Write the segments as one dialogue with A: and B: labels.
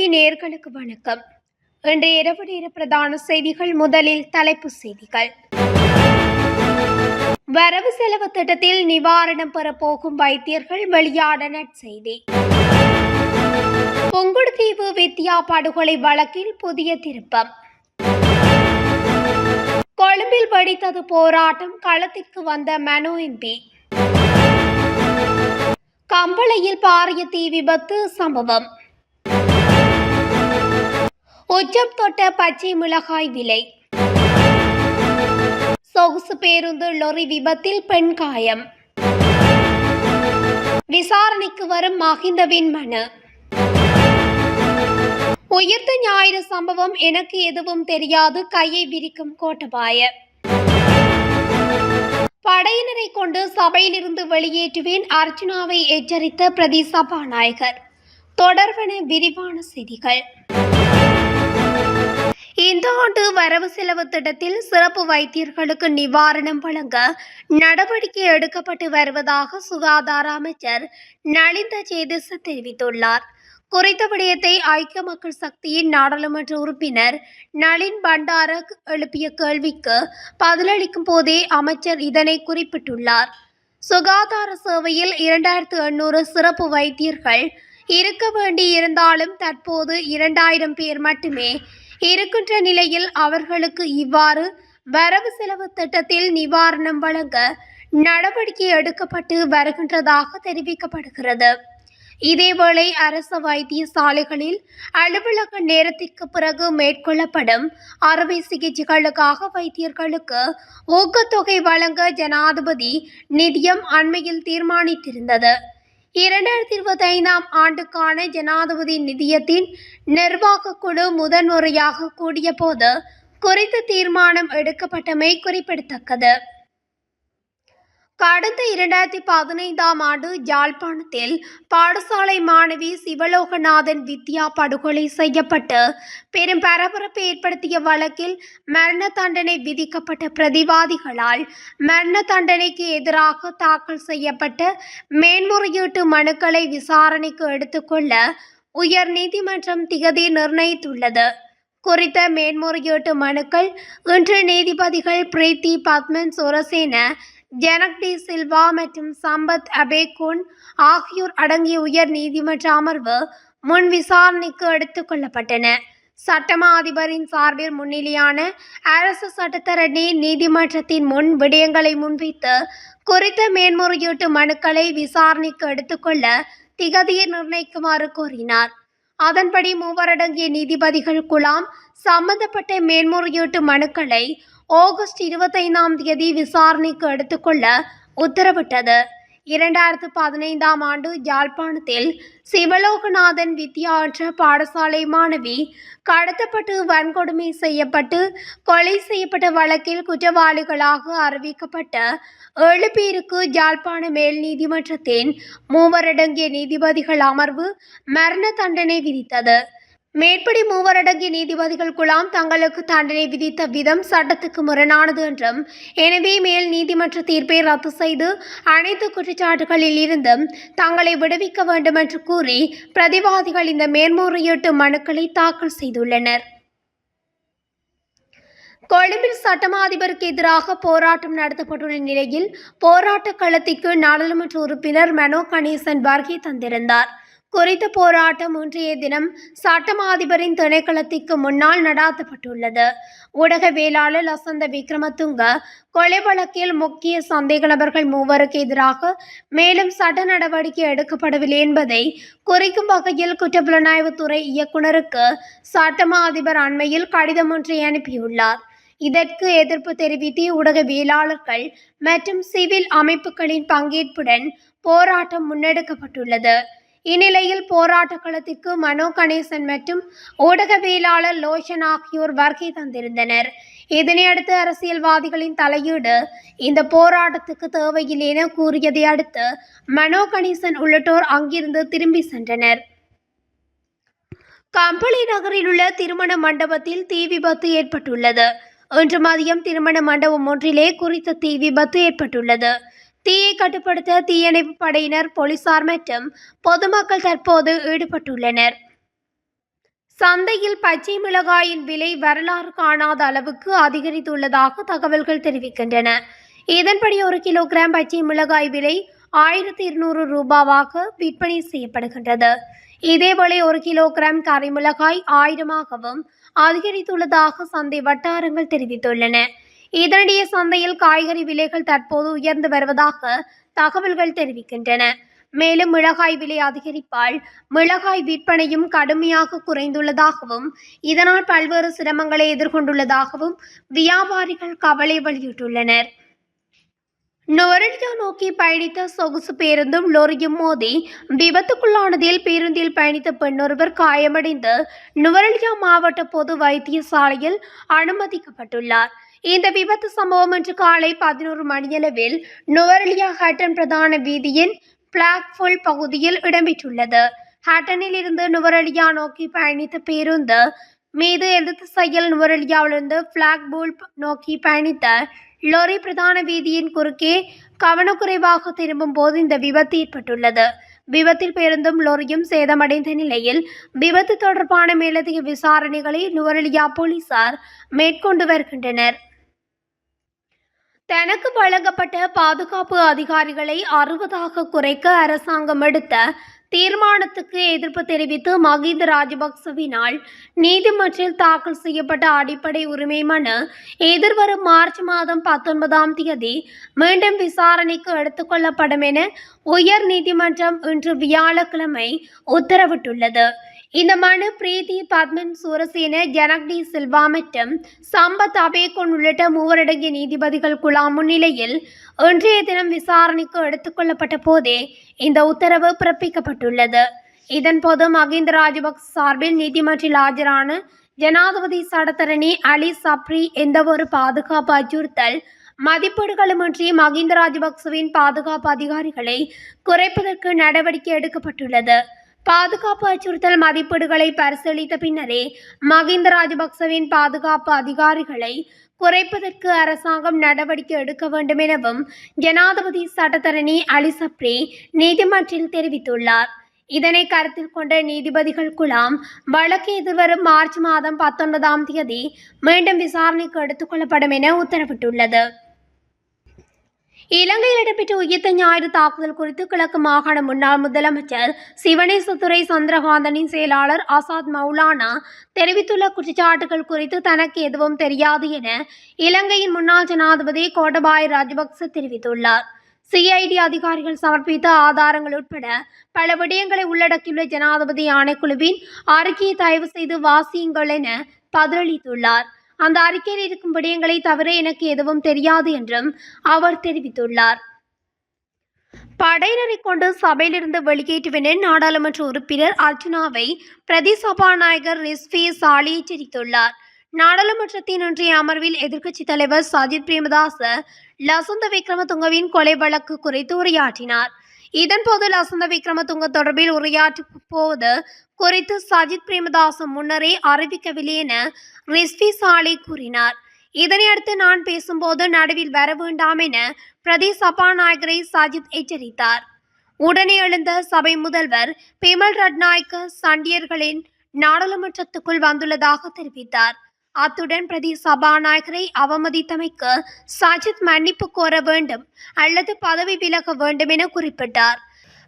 A: தமிழொலி நேர்களுக்கு வணக்கம். இன்று இரவு நேர பிரதான செய்திகள் முதலில் தலைப்பு செய்திகள். வரவு செலவு திட்டத்தில் நிவாரணம் பெறப்போகும் வைத்தியர்கள் வெளியான நற்செய்தி புங்குடுதீவு வித்யா படுகொலை வழக்கில் புதிய திருப்பம். கொழும்பில் வெடித்தது போராட்டம் களத்திற்கு வந்த மனு எம்பி கம்பளையில் பாரிய தீ விபத்து சம்பவம். உச்சம் தொட்ட பச்சை மிளகாய் விலை. சொகுசு பேருந்து லொரி விபத்தில் பெண் காயம். விசாரணைக்கு வரும் மஹிந்தவின் மனு. உயிர்த்த ஞாயிறு சம்பவம் எனக்கு எதுவும் தெரியாது கையை விரிக்கும் கோட்டபாய. படையினரை கொண்டு சபையிலிருந்து வெளியேற்றுவேன் அர்ச்சனாவை எச்சரித்த பிரதி சபாநாயகர். தொடர்வன விரிவான செய்திகள். இந்த ஆண்டு வரவு செலவு திட்டத்தில் சிறப்பு வைத்தியர்களுக்கு நிவாரணம் வழங்க நடவடிக்கை எடுக்கப்பட்டு வருவதாக சுகாதார அமைச்சர் நலிந்த சேதிச தெரிவித்துள்ளார். குறித்த விடயத்தை ஐக்கிய மக்கள் சக்தியின் நாடாளுமன்ற உறுப்பினர் நளின் பண்டார எழுப்பிய கேள்விக்கு பதிலளிக்கும் போதே அமைச்சர் இதனை குறிப்பிட்டுள்ளார். சுகாதார சேவையில் இரண்டாயிரத்து எண்ணூறு சிறப்பு வைத்தியர்கள் இருக்க வேண்டி இருந்தாலும் தற்போது இரண்டாயிரம் பேர் மட்டுமே இருக்கின்ற நிலையில் அவர்களுக்கு இவ்வாறு வரவு செலவு திட்டத்தில் நிவாரணம் வழங்க நடவடிக்கை எடுக்கப்பட்டு வருகின்றதாக தெரிவிக்கப்படுகிறது. இதேவேளை அரசு வைத்தியசாலைகளில் அலுவலக நேரத்திற்கு பிறகு மேற்கொள்ளப்படும் அறுவை சிகிச்சைகளுக்காக வைத்தியர்களுக்கு ஊக்கத்தொகை வழங்க ஜனாதிபதி நிதியம் அண்மையில் தீர்மானித்திருந்தது. இரண்டாயிரத்தி இருபத்தி ஐந்தாம் ஆண்டுக்கான ஜனாதிபதி நிதியத்தின் நிர்வாக குழு முதன்முறையாக கூடிய போது குறித்த தீர்மானம் எடுக்கப்பட்டமை குறிப்பிடத்தக்கது. கடந்த இரண்டாயிரத்தி பதினைந்தாம் ஆண்டு யாழ்ப்பாணத்தில் பாடசாலை மாணவி சிவலோகநாதன் வித்யா படுகொலை செய்யப்பட்டு பெரும் பரபரப்பை ஏற்படுத்திய வழக்கில் மரண தண்டனை விதிக்கப்பட்ட பிரதிவாதிகளால் மரண தண்டனைக்கு எதிராக தாக்கல் செய்யப்பட்ட மேன்முறையீட்டு மனுக்களை விசாரணைக்கு எடுத்துக்கொள்ள உயர் நீதிமன்றம் திகதி நிர்ணயித்துள்ளது. குறித்த மேன்முறையீட்டு மனுக்கள் இன்று நீதிபதிகள் பிரீத்தி பத்மன் சுரசேன ஜெனக் டி சில்வா மற்றும் சம்பத் அபேகோன் ஆகியோர் அடங்கிய உயர் நீதிமன்ற அமர்வு முன் விசாரணைக்கு எடுத்துக்கொள்ளப்பட்டன சட்டமா அதிபரின் சார்பில் முன்னிலையான அரசு சட்டத்தரணி நீதிமன்றத்தின் முன் விடயங்களை முன்வைத்து குறித்த மேன்முறையீட்டு மனுக்களை விசாரணைக்கு எடுத்துக்கொள்ள திகதியை நிர்ணயிக்குமாறு கோரினார். அதன்படி மூவரடங்கிய நீதிபதிகள் குழாம் சம்பந்தப்பட்ட மேன்முறையீட்டு மனுக்களை ஆகஸ்ட் இருபத்தைந்தாம் தேதி விசாரணைக்கு எடுத்துக்கொள்ள உத்தரவிட்டது. இரண்டாயிரத்து பதினைந்தாம் ஆண்டு யாழ்ப்பாணத்தில் சிவலோகநாதன் வித்யாற்ற பாடசாலை மாணவி கடத்தப்பட்டு வன்கொடுமை செய்யப்பட்டு கொலை செய்யப்பட்ட வழக்கில் குற்றவாளிகளாக அறிவிக்கப்பட்ட ஏழு பேருக்கு யாழ்ப்பாண மேல் நீதிமன்றத்தின் மூவரடங்கிய நீதிபதிகள் அமர்வு மரண தண்டனை விதித்தது. மேற்படி மூவரடங்கிய நீதிபதிகள் குழாம் தங்களுக்கு தண்டனை விதித்த விதம் சட்டத்துக்கு முரணானது என்றும் எனவே மேல் நீதிமன்ற தீர்ப்பை ரத்து செய்து அனைத்து குற்றச்சாட்டுகளில் இருந்தும் தங்களை விடுவிக்க வேண்டும் என்று கூறி பிரதிவாதிகள் இந்த மேன்முறையீட்டு மனுக்களை தாக்கல் செய்துள்ளனர். கொழும்பில் சட்டமா அதிபருக்கு எதிராக போராட்டம் நடத்தப்பட்டுள்ள நிலையில் போராட்ட களத்திற்கு நாடாளுமன்ற உறுப்பினர் மனோ கணேசன் வருகை தந்திருந்தார். குறித்த போராட்டம் இன்றைய தினம் சட்டமா அதிபரின் திணைக்களத்திற்கு முன்னால் நடாத்தப்பட்டுள்ளது. ஊடகவியலாளர் லசந்த விக்ரமதுங்க கொலை வழக்கில் முக்கிய சந்தேக நபர்கள் மூவருக்கு எதிராக மேலும் சட்ட நடவடிக்கை எடுக்கப்படவில்லை என்பதை குறிக்கும் வகையில் குற்றப்புலனாய்வுத்துறை இயக்குநருக்கு சட்டமா அதிபர் அண்மையில் கடிதம் ஒன்றை அனுப்பியுள்ளார். இதற்கு எதிர்ப்பு தெரிவித்து ஊடகவியலாளர்கள் மற்றும் சிவில் அமைப்புகளின் பங்கேற்புடன் போராட்டம் முன்னெடுக்கப்பட்டுள்ளது. இந்நிலையில் போராட்ட களத்திற்கு மனோ கணேசன் மற்றும் ஊடகவியலாளர் லோஷன் ஆகியோர் வருகை தந்திருந்தனர். இதனையடுத்து அரசியல்வாதிகளின் தலையீடு இந்த போராட்டத்துக்கு தேவையில்லை என கூறியதை அடுத்து மனோ கணேசன் உள்ளிட்டோர் அங்கிருந்து திரும்பி சென்றனர். கம்பளி நகரில் உள்ள திருமண மண்டபத்தில் தீ விபத்து ஏற்பட்டுள்ளது. இன்று மதியம் திருமண மண்டபம் ஒன்றிலே குறித்த தீ விபத்து ஏற்பட்டுள்ளது. தீயை கட்டுப்படுத்த தீயணைப்பு படையினர் போலீசார் மற்றும் பொதுமக்கள் தற்போது ஈடுபட்டுள்ளனர். சந்தையில் பச்சை மிளகாயின் விலை வரலாறு காணாத அளவுக்கு அதிகரித்துள்ளதாக தகவல்கள் தெரிவிக்கின்றன. இதன்படி ஒரு கிலோகிராம் பச்சை மிளகாய் விலை ஆயிரத்தி இருநூறு ரூபாவாக விற்பனை செய்யப்படுகின்றது. இதேவேளை ஒரு கிலோகிராம் கரை மிளகாய் ஆயிரமாகவும் அதிகரித்துள்ளதாக சந்தை வட்டாரங்கள் தெரிவித்துள்ளன. இதனிடையே சந்தையில் காய்கறி விலைகள் தற்போது உயர்ந்து வருவதாக தகவல்கள் தெரிவிக்கின்றன. மேலும் மிளகாய் விலை அதிகரிப்பால் மிளகாய் விற்பனையும் கடுமையாக குறைந்துள்ளதாகவும் இதனால் பல்வேறு சிரமங்களை எதிர்கொண்டுள்ளதாகவும் வியாபாரிகள் கவலை வெளியிட்டுள்ளனர். நொரலியா நோக்கி பயணித்த சொகுசு பேருந்தும் லொரியும் மோதி விபத்துக்குள்ளானதில் பேருந்தில் பயணித்த பெண்ணொருவர் காயமடைந்து நுவரெலியா மாவட்ட பொது வைத்தியசாலையில் அனுமதிக்கப்பட்டுள்ளார். இந்த விபத்து சம்பவம் இன்று காலை பதினோரு மணியளவில் நுவரெலியா ஹட்டன் பிரதான வீதியின் பிளாக்ஃபுல் பகுதியில் இடம்பெற்றுள்ளது. ஹட்டனில் இருந்து நுவரலியா நோக்கி பயணித்த பேருந்து மீது எதிர்த்து செயல் நுவரெலியாவிலிருந்து பிளாக்பூல் நோக்கி பயணித்த லொரி பிரதான வீதியின் குறுக்கே கவனக்குறைவாக திரும்பும் போது இந்த விபத்து ஏற்பட்டுள்ளது. விபத்தில் பேருந்தும் லொரியும் சேதமடைந்த நிலையில் விபத்து தொடர்பான மேலதிக விசாரணைகளை நுவரலியா போலீசார் மேற்கொண்டு வருகின்றனர். தனக்கு வழங்கப்பட்ட பாதுகாப்பு அதிகாரிகளை அறுபதாக குறைக்க அரசாங்கம் எடுத்த தீர்மானத்துக்கு எதிர்ப்பு தெரிவித்து மகிந்த ராஜபக்சவினால் நீதிமன்றில் தாக்கல் செய்யப்பட்ட அடிப்படை உரிமை மனு எதிர்வரும் மார்ச் மாதம் பத்தொன்பதாம் தேதி மீண்டும் விசாரணைக்கு எடுத்துக்கொள்ளப்படும் என உயர் நீதிமன்றம் இன்று வியாழக்கிழமை உத்தரவிட்டுள்ளது. இந்த மனு பிரீதி பத்மன் சூரசேன ஜனக்டி சில்வா மற்றும் சம்பத் அபேகோன் உள்ளிட்ட மூவரடங்கிய நீதிபதிகள் குழா முன்னிலையில் இன்றைய தினம் விசாரணைக்கு எடுத்துக்கொள்ளப்பட்ட போதே இந்த உத்தரவு பிறப்பிக்கப்பட்டுள்ளது. இதன்போது மகிந்த ராஜபக்ச சார்பில் நீதிமன்றில் ஆஜரான ஜனாதிபதி சடத்தரணி அலி சப்ரி எந்தவொரு பாதுகாப்பு அச்சுறுத்தல் மதிப்பீடுகளுமின்றி மகிந்த ராஜபக்சவின் பாதுகாப்பு அதிகாரிகளை குறைப்பதற்கு நடவடிக்கை எடுக்கப்பட்டுள்ளது. பாதுகாப்பு அச்சுறுத்தல் மதிப்பீடுகளை பரிசீலித்த பின்னரே மகிந்த ராஜபக்சவின் பாதுகாப்பு அதிகாரிகளை குறைப்பதற்கு அரசாங்கம் நடவடிக்கை எடுக்க வேண்டும் எனவும் ஜனாதிபதி சட்டத்தரணி அலி சப்ரி நீதிமன்றில் தெரிவித்துள்ளார். இதனை கருத்தில் கொண்ட நீதிபதிகள் குழாம் வழக்கு எதிர்வரும் மார்ச் மாதம் பத்தொன்பதாம் தேதி மீண்டும் விசாரணைக்கு எடுத்துக்கொள்ளப்படும் என உத்தரவிட்டுள்ளது. இலங்கையில் இடம்பெற்ற உயிர்த்த ஞாயிறு தாக்குதல் குறித்து கிழக்கு மாகாண முன்னாள் முதலமைச்சர் சிவனேசத்துறை சந்திரகாந்தனின் செயலாளர் ஆசாத் மௌலானா தெரிவித்துள்ள குற்றச்சாட்டுகள் குறித்து தனக்கு எதுவும் தெரியாது என இலங்கையின் முன்னாள் ஜனாதிபதி கோட்டபாய ராஜபக்ச தெரிவித்துள்ளார். சிஐடி அதிகாரிகள் சமர்ப்பித்த ஆதாரங்கள் உட்பட பல விடயங்களை உள்ளடக்கியுள்ள ஜனாதிபதி ஆணைக்குழுவின் அறிக்கையை தயவு செய்து வாசியுங்கள் என பதிலளித்துள்ளார். அந்த அறிக்கையில் இருக்கும் விடயங்களை தவிர எனக்கு எதுவும் தெரியாது என்றும் அவர் தெரிவித்துள்ளார். படையினரை கொண்டு சபையிலிருந்து வெளியேற்றுவேன் நாடாளுமன்ற உறுப்பினர் அர்ஜுனாவை பிரதி சபாநாயகர் ரிஸ்வி சாலி எச்சரித்துள்ளார். நாடாளுமன்றத்தின் இன்றைய அமர்வில் எதிர்க்கட்சித் தலைவர் சஜித் பிரேமதாச லசந்த விக்ரமதுங்கவின் கொலை வழக்கு குறித்து உரையாற்றினார். இதன்போது லசந்த விக்ரமதுங்க தொடர்பில் உரையாற்றும் போது குறித்து சஜித் பிரேமதாசன் முன்னரே அறிவிக்கவில்லை என ரிஸ்வி சாலை கூறினார். இதனையடுத்து நான் பேசும்போது நடுவில் வர வேண்டாம் என பிரதி சபாநாயகரை சஜித் எச்சரித்தார். உடனே எழுந்த சபை முதல்வர் பிமல் ரட்நாயக்க சண்டியர்களின் நாடாளுமன்றத்துக்குள் வந்துள்ளதாக தெரிவித்தார். அத்துடன் பிரதி சபாநாயகரை அவமதித்தமைக்கு சஜித் மன்னிப்பு கோர வேண்டும் அல்லது பதவி விலக வேண்டும் என குறிப்பிட்டார்.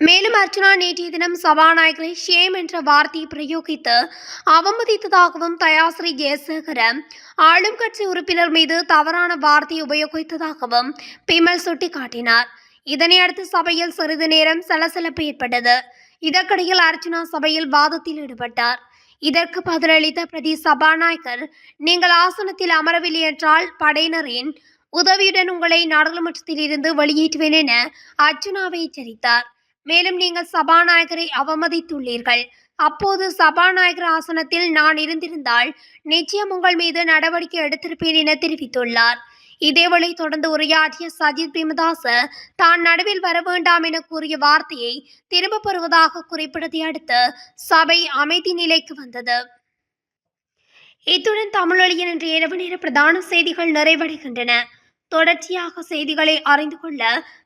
A: மேலும் அர்ச்சனா நேற்றைய தினம் சபாநாயகரை ஷேம் என்ற வார்த்தையை பிரயோகித்து அவமதித்ததாகவும் தயாஸ்ரீ ஜெயசேகர ஆளும் கட்சி உறுப்பினர் மீது தவறான வார்த்தையை உபயோகித்ததாகவும் பிமல் சுட்டிக்காட்டினார். இதனையடுத்து சபையில் சிறிது நேரம் சலசலப்பு ஏற்பட்டது. இதற்கிடையில் அர்ச்சனா சபையில் வாதத்தில் ஈடுபட்டார். இதற்கு பதிலளித்த பிரதி சபாநாயகர் நீங்கள் ஆசனத்தில் அமரவில்லை என்றால் படையினரின் உதவியுடன் உங்களை நாடாளுமன்றத்தில் இருந்து வெளியேற்றுவேன் என அர்ச்சுனாவை எச்சரித்தார். மேலும் நீங்கள் சபாநாயகரை அவமதித்துள்ளீர்கள். அப்போது சபாநாயகர் ஆசனத்தில் நான் இருந்திருந்தால் நிச்சயம் உங்கள் மீது நடவடிக்கை எடுத்திருப்பேன் என தெரிவித்துள்ளார். இதேவேளை தொடர்ந்து உரையாற்றிய சஜித் பிரேமதாச தான் நடுவில் வர வேண்டாம் என கூறிய வார்த்தையை திரும்பப் பெறுவதாக குறிப்பிட்டதை அடுத்து சபை அமைதி நிலைக்கு வந்தது. இத்துடன் தமிழொலியின் இன்று இரவு நேர பிரதான செய்திகள் நிறைவடைகின்றன. தொடர்ச்சியாக செய்திகளை அறிந்து கொள்ள